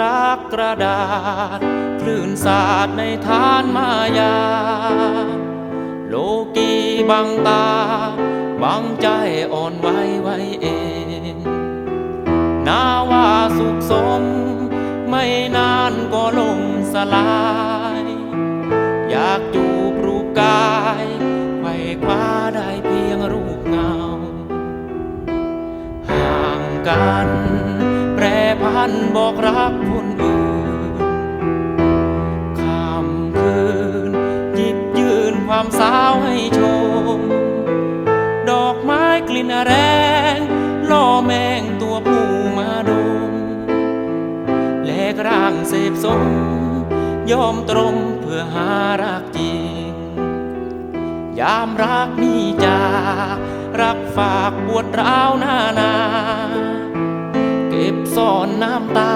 รักกระดาษคลื่นศาสาดในทานมายา โลกีบังตา บังใจอ่อนไหวไว้เอง นาว่าสุขสม ไม่นานก็ลงสลาย อยากจูบรูปกายไขว่คว้าได้เพียงรูปเงา ห่างกันันบอกรักคนอื่นค่ำคืนหยิบยืนความสาวให้ชม ดอกไม้กลิ่นแรงล่อแมงตัวผู้มาดม แลกร่างเสพสม ยอมตรงเพื่อหารักจริง ยามรักนี่จากรักฝากปวดร้าวหน้านา บซ่อนน้ำตา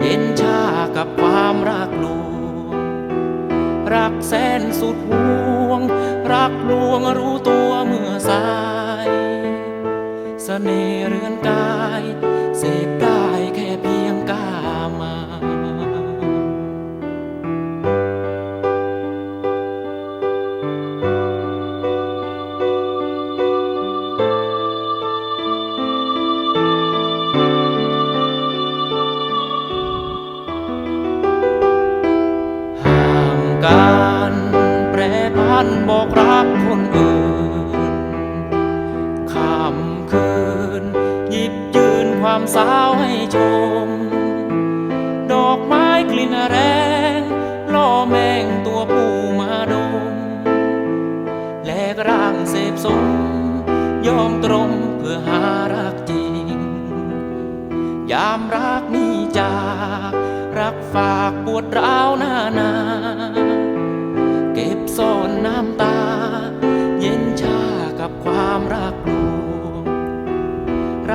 เย็นชากับความรักลวง รักแสนสุดห่วง รักลวงรู้ตัวเมื่อสายเสน่ห์เรือนกาย รพันบอกรักคนอื่นค่ำคืน หยิบยืนความสาวให้ชม ดอกไม้กลิ่นแรงล่อแมงตัวผู้มาดม แลกร่างเสพสม ยอมตรงเพื่อหารักจริง ยามรักนี่จาก รักฝากปวดร้าวหน้านา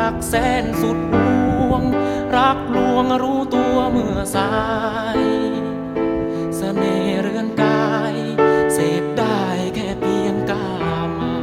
รักแสนสุดห่วง รักลวงรู้ตัวเมื่อสายเสน่เรื่องกาย เสพได้แค่เพียงกามา